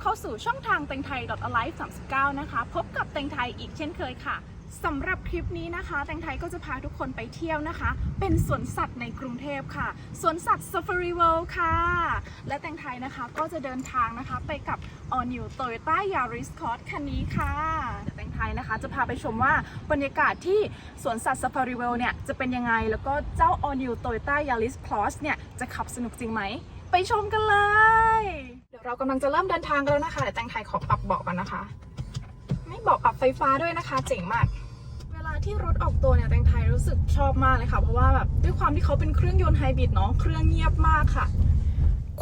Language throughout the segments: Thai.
เข้าสู่ช่องทางเต็งไทย .alive 39 นะคะ พบกับเต็งไทยอีกเช่นเคยค่ะสำหรับคลิปนี้นะคะ แตงไทยก็จะพาทุกคนไปเที่ยวนะคะ เป็นสวนสัตว์ในกรุงเทพค่ะ สวนสัตว์ Safari World ค่ะ และแตงไทยนะคะก็จะเดินทางนะคะไปกับ All New Toyota Yaris Cross คันนี้ค่ะเดี๋ยวแตงไทยนะคะจะพาไปชมว่าบรรยากาศที่สวนสัตว์ Safari World เนี่ยจะเป็นยังไง แล้วก็เจ้า All New Toyota Yaris Cross เนี่ยจะขับสนุกจริงไหม ไปชมกันเลย เรากำลังจะเริ่มเดินทางกันแล้วนะคะแต่แตงไทยขอปรับเบาะกันนะคะ ไม่เบาะปรับไฟฟ้าด้วยนะคะ เจ๋งมาก เวลาที่รถออกตัวเนี่ยแตงไทยรู้สึกชอบมากเลยค่ะ เพราะว่าแบบด้วยความที่เขาเป็นเครื่องยนต์ไฮบริดเนาะเครื่องเงียบมากค่ะ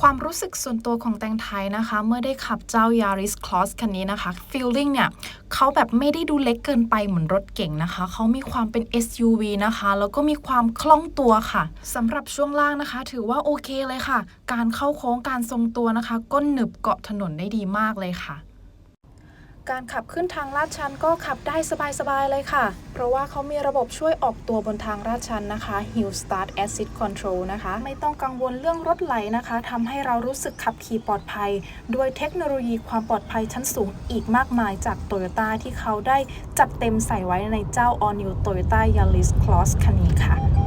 ความรู้สึกส่วนตัวของแตงไทยนะคะ เมื่อได้ขับเจ้า Yaris Cross คันนี้นะคะ feeling เนี่ยเขาแบบไม่ได้ดูเล็กเกินไปเหมือนรถเก่งนะคะ เขามีความเป็น SUV นะคะ แล้วก็มีความคล่องตัวค่ะสำหรับช่วงล่างนะคะ ถือว่าโอเคเลยค่ะ การเข้าโค้งการทรงตัวนะคะ ก้นหนึบเกาะถนนได้ดีมากเลยค่ะ การขับขึ้นทางลาดชันก็ขับได้สบายๆเลยค่ะ เพราะว่าเขามีระบบช่วยออกตัวบนทางลาดชันนะคะ Hill Start Assist Control นะคะ ไม่ต้องกังวลเรื่องรถไหลนะคะทำให้เรารู้สึกขับขี่ปลอดภัย ด้วยเทคโนโลยีความปลอดภัยชั้นสูงอีกมากมายจาก Toyota ที่เขาได้จัดเต็มใส่ไว้ในเจ้า All New Toyota Yaris Cross คันนี้ค่ะ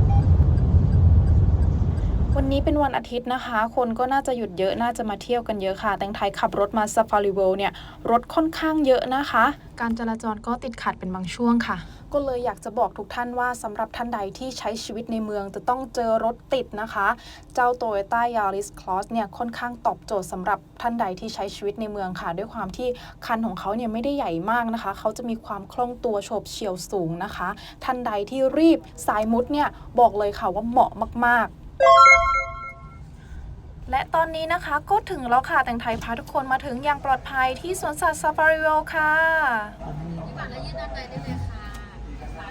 นนี้เป็นวันอาทิตย์นะคะ คนก็น่าจะหยุดเยอะน่าจะมาเที่ยวกันเยอะค่ะ แตงไทยขับรถมา Safari World เนี่ยรถค่อนข้างเยอะนะคะ การจราจรก็ติดขัดเป็นบางช่วงค่ะ ก็เลยอยากจะบอกทุกท่านว่าสำหรับท่านใดที่ใช้ชีวิตในเมืองจะต้องเจอรถติดนะคะ เจ้า Toyota Yaris Cross เนี่ยค่อนข้างตอบโจทย์สำหรับท่านใดที่ใช้ชีวิตในเมืองค่ะ ด้วยความที่คันของเขาเนี่ยไม่ได้ใหญ่มากนะคะ เขาจะมีความคล่องตัวโฉบเฉี่ยวสูงนะคะ ท่านใดที่รีบสายมุดเนี่ยบอกเลยค่ะว่าเหมาะมากๆ และตอนนี้นะคะก็ถึงแล้วค่ะแต่งไทยพาทุกคนมาถึงอย่างปลอดภัยที่สวนสัตว์ Safari World ค่ะพี่บัตรแล้วยืนด้านในได้เลค่ะ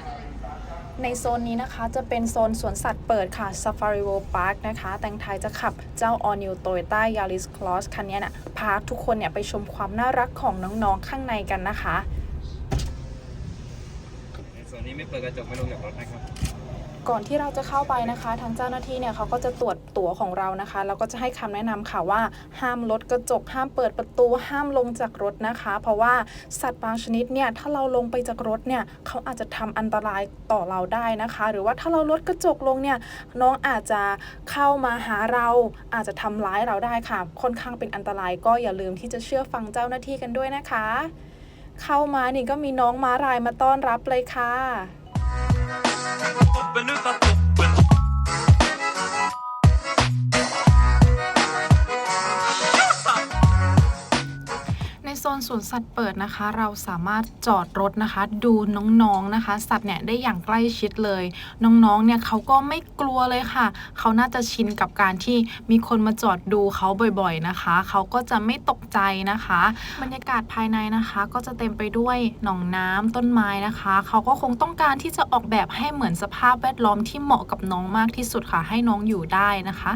ในโซนนี้นะคะจะเป็นโซนสวนสัตว์เปิดค่ะ Safari World Park นะคะ แตงไทยจะขับเจ้า All New Toyota Yaris Cross คันนี้นะพาทุกคนเนี่ยไปชมความน่ารักของน้องๆข้างในกันนะคะ ในส่วนนี้ไม่เปิดกระจกไม่ลงจากรถนะครับ ก่อนที่เราจะเข้าไปนะคะ ทางเจ้าหน้าที่เนี่ยเขาก็จะตรวจตั๋วของเรานะคะแล้วก็จะให้คำแนะนำค่ะว่า ห้ามลดกระจก ห้ามเปิดประตู ห้ามลงจากรถนะคะ เพราะว่าสัตว์บางชนิดเนี่ยถ้าเราลงไปจากรถเนี่ยเขาอาจจะทำอันตรายต่อเราได้นะคะ หรือว่าถ้าเราลดกระจกลงเนี่ยน้องอาจจะเข้ามาหาเราอาจจะทำร้ายเราได้ค่ะ ค่อนข้างเป็นอันตรายก็อย่าลืมที่จะเชื่อฟังเจ้าหน้าที่กันด้วยนะคะ เข้ามานี่ก็มีน้องม้ารายมาต้อนรับเลยค่ะ สวนสัตว์เปิดนะคะ เราสามารถจอดรถนะคะ ดูน้องๆนะคะ สัตว์เนี่ยได้อย่างใกล้ชิดเลย น้องๆเนี่ยเขาก็ไม่กลัวเลยค่ะ เขาน่าจะชินกับการที่มีคนมาจอดดูเขาบ่อยๆนะคะ เขาก็จะไม่ตกใจนะคะ บรรยากาศภายในนะคะ ก็จะเต็มไปด้วยหนองน้ำต้นไม้นะคะ เขาก็คงต้องการที่จะออกแบบให้เหมือนสภาพแวดล้อมที่เหมาะกับน้องมากที่สุดค่ะ ให้น้องอยู่ได้นะคะ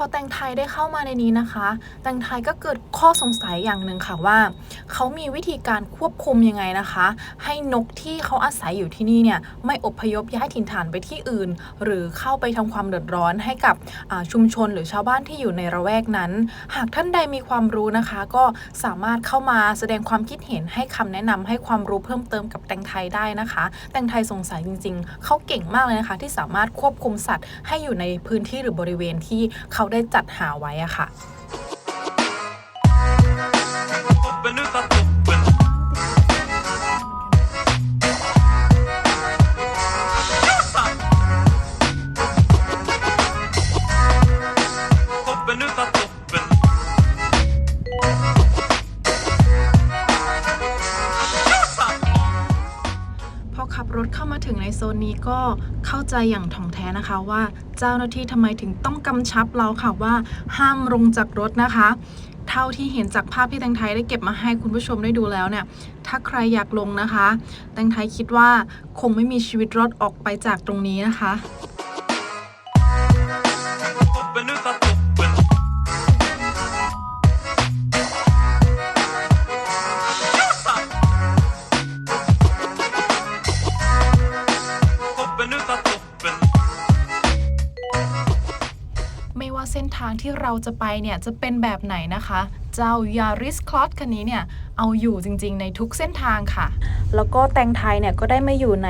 พอแตงไทยได้เข้ามาในนี้นะคะ แตงไทยก็เกิดข้อสงสัยอย่างหนึ่งค่ะว่า เขามีวิธีการควบคุมยังไงนะคะ ให้นกที่เขาอาศัยอยู่ที่นี่เนี่ยไม่อพยพย้ายถิ่นฐานไปที่อื่น หรือเข้าไปทำความเดือดร้อนให้กับชุมชนหรือชาวบ้านที่อยู่ในระแวกนั้น หากท่านใดมีความรู้นะคะ ก็สามารถเข้ามาแสดงความคิดเห็นให้คำแนะนำให้ความรู้เพิ่มเติมกับแตงไทยได้นะคะ แตงไทยสงสัยจริง ๆ เขาเก่งมากเลยนะคะ ที่สามารถควบคุมสัตว์ให้อยู่ในพื้นที่หรือบริเวณที่เขาได้จัดหาไว้อะค่ะ โซนนี้ก็เข้าใจอย่างถ่องแท้นะคะว่าเจ้าหน้าที่ทำไมถึงต้องกำชับเราค่ะว่าห้ามลงจากรถนะคะ เท่าที่เห็นจากภาพที่แตงไทยได้เก็บมาให้คุณผู้ชมได้ดูแล้วเนี่ย ถ้าใครอยากลงนะคะ แตงไทยคิดว่าคงไม่มีชีวิตรอดออกไปจากตรงนี้นะคะ ทางที่เราจะไปเนี่ยจะเป็นแบบไหนนะคะ เจ้า Yaris Cross คันนี้เนี่ยเอาอยู่จริงๆในทุกเส้นทางค่ะ แล้วก็แตงไทยเนี่ยก็ได้มาอยู่ใน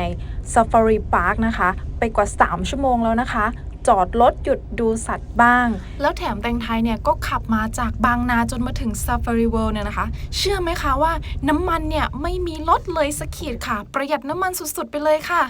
Safari Park นะคะ ไปกว่า 3 ชั่วโมงแล้วนะคะ จอดรถหยุดดูสัตว์บ้าง แล้วแถมแตงไทยเนี่ยก็ขับมาจากบางนาจนมาถึง Safari World เนี่ยนะคะ เชื่อไหมคะว่าน้ำมันเนี่ยไม่มีลดเลยสักขีดค่ะ ประหยัดน้ำมันสุดๆไปเลยค่ะ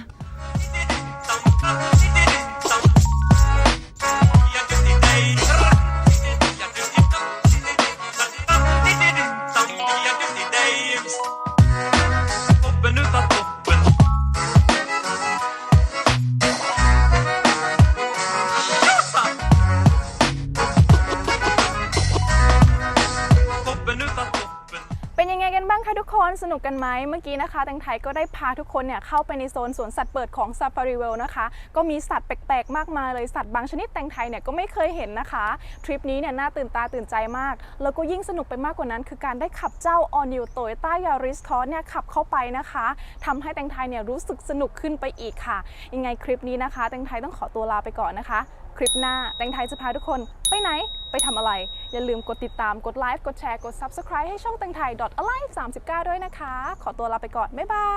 นสนุกกันไหมเมื่อกี้นะคะแตงไทยก็ได้พาทุกคนเนี่ยเข้าไปในโซนสวนสัตว์เปิดของ Safari World นะคะ ก็มีสัตว์แปลกๆ มากมายเลยสัตว์บางชนิดแตงไทยเนี่ยก็ไม่เคยเห็นนะคะ ทริปนี้เนี่ยน่าตื่นตาตื่นใจมาก แล้วก็ยิ่งสนุกไปมากกว่านั้น คือการได้ขับเจ้า All New Toyota Yaris Cross เนี่ยขับเข้าไปนะคะทำให้แตงไทยเนี่ยรู้สึกสนุกขึ้นไปอีกค่ะ ยังไงคลิปนี้นะคะแตงไทยต้องขอตัวลาไปก่อนนะคะ คลิปหน้าแตงไทยจะพาทุกคนไปไหนไปทำอะไร อย่าลืมกดติดตามกดไลค์กดแชร์กด Subscribe ให้ช่องแตงไทย .alive 39 ด้วยนะคะ ขอตัวลาไปก่อน บ๊ายบา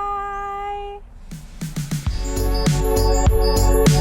ย